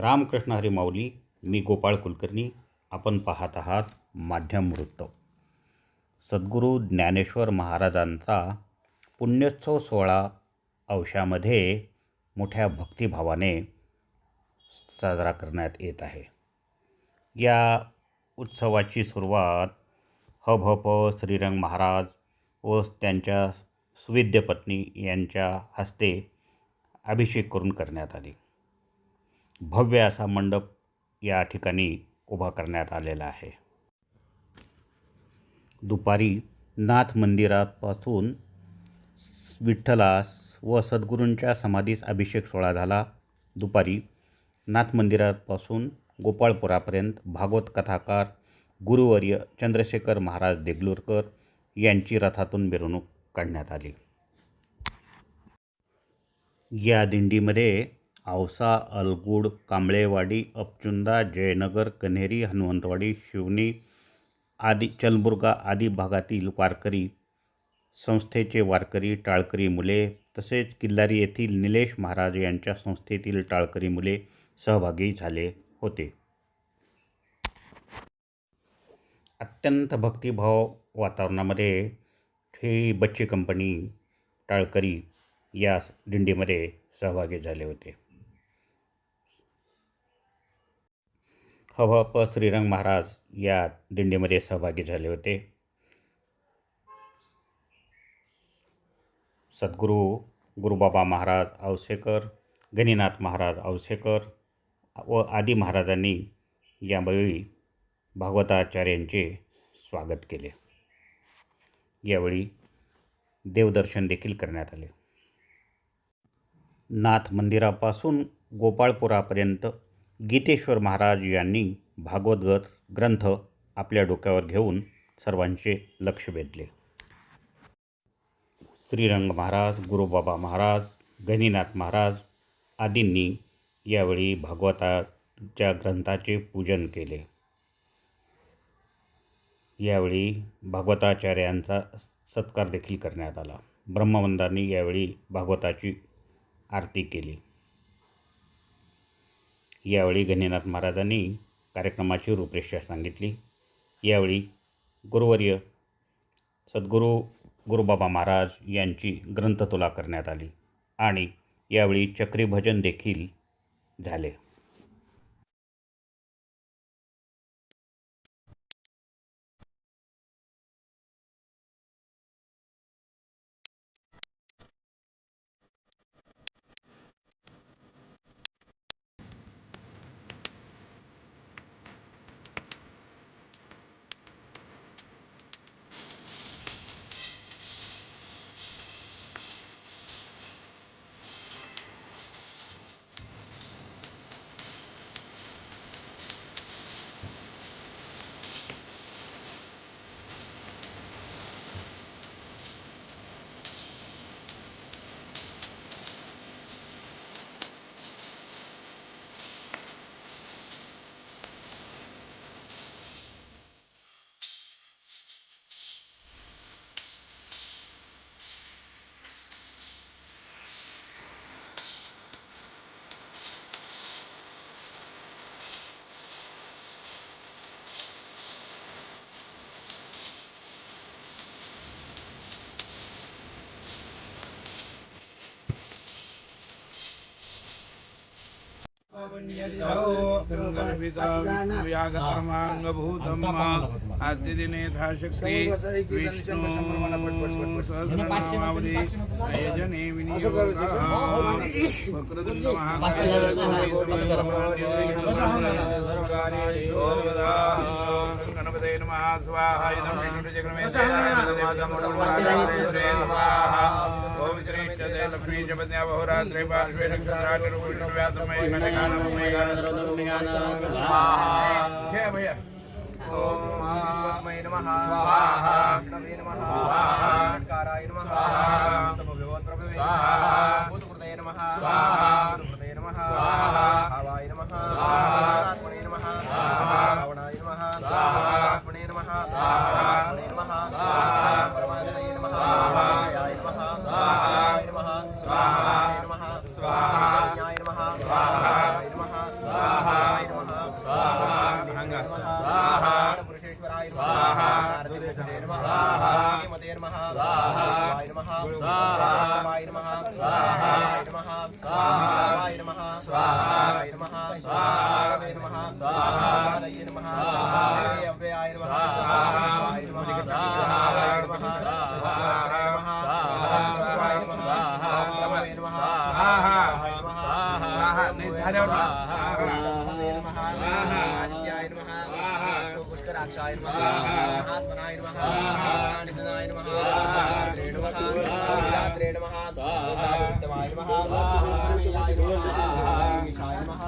रामकृष्ण हरी माऊली मी गोपाळ कुलकर्णी. आपण पाहत आहात माध्यम वृत्त. सद्गुरू ज्ञानेश्वर महाराजांचा पुण्योत्सव सोहळा अंशामध्ये मोठ्या भक्तिभावाने साजरा करण्यात येत आहे. या उत्सवाची सुरुवात हभप श्रीरंग महाराज व त्यांच्या सुविद्य पत्नी यांच्या हस्ते अभिषेक करून करण्यात आली. भव्य असा मंडप या ठिकाणी उभा करण्यात आलेला आहे. दुपारी नाथ मंदिरापासून विठ्ठलास व सद्गुरूंच्या समाधीस अभिषेक सोहळा झाला. दुपारी नाथ मंदिरापासून गोपाळपुरापर्यंत भागवत कथाकार गुरुवर्य चंद्रशेखर महाराज देगलूरकर यांची रथातून मिरवणूक काढण्यात आली. या दिंडीमध्ये औसा अलगूड कांबळेवाडी अपचुंदा जयनगर कन्हेरी हनुमंतवाडी शिवणी आदी चलबुर्गा आदी भागातील वारकरी संस्थेचे वारकरी टाळकरी मुले तसेच किल्लारी येथील निलेश महाराज यांच्या संस्थेतील टाळकरी मुले सहभागी झाले होते. अत्यंत भक्तिभाव वातावरणामध्ये ही बच्चे कंपनी टाळकरी या दिंडीमध्ये सहभागी झाले होते. हवप श्रीरंग महाराज या दिंडीमध्ये सहभागी झाले होते. सद्गुरू गुरुबाबा महाराज औसेकर गणिनाथ महाराज औसेकर व आदी महाराजांनी यावेळी भागवताचार्यांचे स्वागत केले. यावेळी देवदर्शन देखील करण्यात आले. नाथ मंदिरापासून गोपाळपुरापर्यंत गीतेश्वर महाराज यांनी भागवत ग्रंथ आपल्या डोक्यावर घेऊन सर्वांचे लक्ष वेधले. श्रीरंग महाराज गुरुबाबा महाराज गणिनाथ महाराज आदींनी यावेळी भागवताच्या ग्रंथाचे पूजन केले. यावेळी भागवताचार्यांचा सत्कार देखील करण्यात आला. ब्रह्मवंदांनी यावेळी भागवताची आरती केली. यावेळी गणिनाथ महाराजांनी कार्यक्रमाची रूपरेषा सांगितली. यावेळी गुरुवर्य सद्गुरू गुरुबाबा महाराज यांची ग्रंथतुला करण्यात आली आणि यावेळी चक्री भजन देखील झाले. व्याघर्माङ्गभूतम् आद्यदिने यथाशक्ति विष्णु सहस्रनामावली अयजने विनियोगः गणपते नमः स्वाहा इदं विष्णुजग्रमे स्वाहा लक्ष्मी जपद्या बहुरात्रे पार्श्वे नक्षत्राटरूपिणव्यातमय कनकानमय स्वाहा। जय भैया। ओम विश्वस्मै नमः। स्वाहा। विष्णवे नमः। स्वाहा। षट्काराय नमः। स्वाहा। तमोभगवत्प्रभवे स्वाहा। भूतकृतये नमः। स्वाहा। भूतकृतये नमः। स्वाहा। भावाय नमः। स्वाहा। आत्मने नमः। स्वाहा। रावणाय नमः। स्वाहा। आत्मने नमः। स्वाहा। स्वाहा महास्मनाय नमः निधनाय नमः नमः रात्रे नमः उत्तमाय नमः ईशाय नमः